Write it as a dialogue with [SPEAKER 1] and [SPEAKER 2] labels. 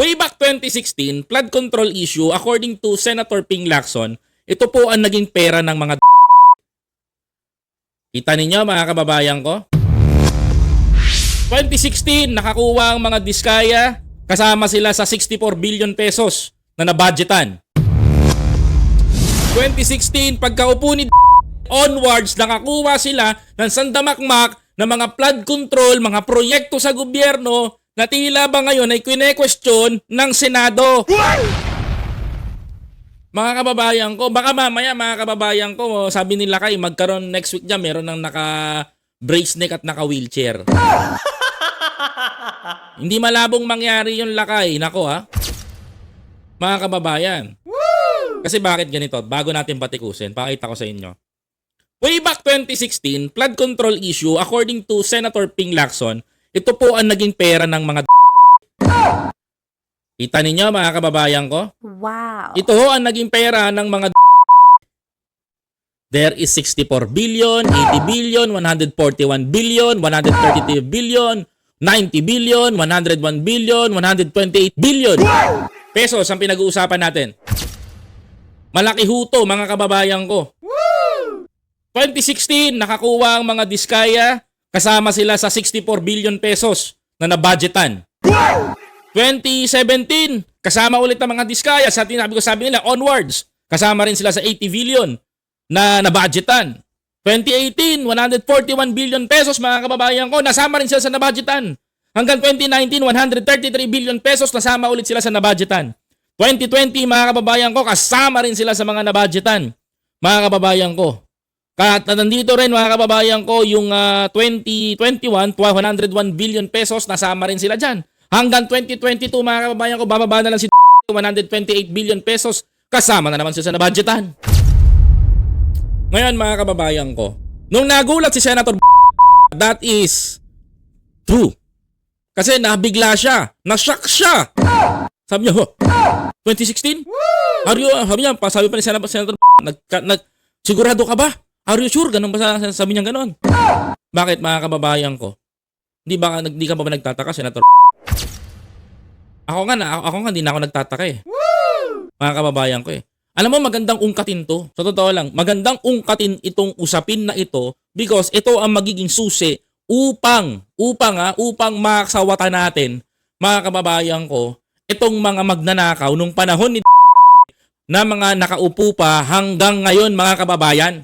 [SPEAKER 1] Way back 2016, flood control issue according to Senator Ping Lacson, ito po ang naging pera ng mga Kita ninyo mga kababayan ko? 2016, nakakuha ang mga Diskaya, kasama sila sa 64 billion pesos na nabudgetan. 2016, pagkaupo ni onwards, nakakuha sila ng sandamakmak ng mga flood control, mga proyekto sa gobyerno na tila ba ngayon ay kine-question ng Senado. Mga kababayan ko, baka mamaya mga kababayan ko, sabi nila kay magkaroon next week dyan, meron ng naka brace neck at naka wheelchair. Hindi malabong mangyari yung lakay. Nako ha. Mga kababayan. Kasi bakit ganito? Bago natin patikusin, pakita ko sa inyo. Way back 2016, flood control issue, according to Senator Ping Lacson, ito po ang naging pera ng mga Kita ninyo mga kababayan ko?
[SPEAKER 2] Wow.
[SPEAKER 1] Ito ho ang naging pera ng mga There is 64 billion, 80 billion, 141 billion, 132 billion, 90 billion, 101 billion, 128 billion pesos ang pinag-uusapan natin. Malaki huto mga kababayan ko. 2016, nakakuha ang mga Diskaya, kasama sila sa 64 billion pesos na nabudgetan. 2017, kasama ulit ang mga Diskaya. Sa tinabi ko sabi nila, onwards. Kasama rin sila sa 80 billion na nabudgetan. 2018, 141 billion pesos mga kababayan ko. Nasama rin sila sa nabudgetan. Hanggang 2019, 133 billion pesos nasama ulit sila sa nabudgetan. 2020, mga kababayan ko, kasama rin sila sa mga nabudgetan. Mga kababayan ko. At nandito rin mga kababayan ko yung ah, 2021, 101 billion pesos, nasama rin sila dyan. Hanggang 2022 mga kababayan ko, bababa na lang si 128 billion pesos, kasama na naman sila sa nabudgetan. Ngayon mga kababayan ko, nung nagulat si Senator that is true. Kasi nabigla siya, nashock siya. Sabi niya, "Oh, 2016? Are you, sabi niya, sabi pa ni Senator, Senator nag, nag, sigurado ka ba? Are you sure? Ganun ba sa- sabi niya ganun? Bakit mga kababayan ko? Hindi ba hindi ka ba, ba nagtataka, Senator? Ako nga na, ako, ako nga hindi na ako nagtataka eh. Mga kababayan ko eh. Alam mo magandang ungkatin to. Sa totoo lang, magandang ungkatin itong usapin na ito because ito ang magiging susi upang upang ha, upang makasawata natin mga kababayan ko itong mga magnanakaw nung panahon ni na mga nakaupo pa hanggang ngayon mga kababayan.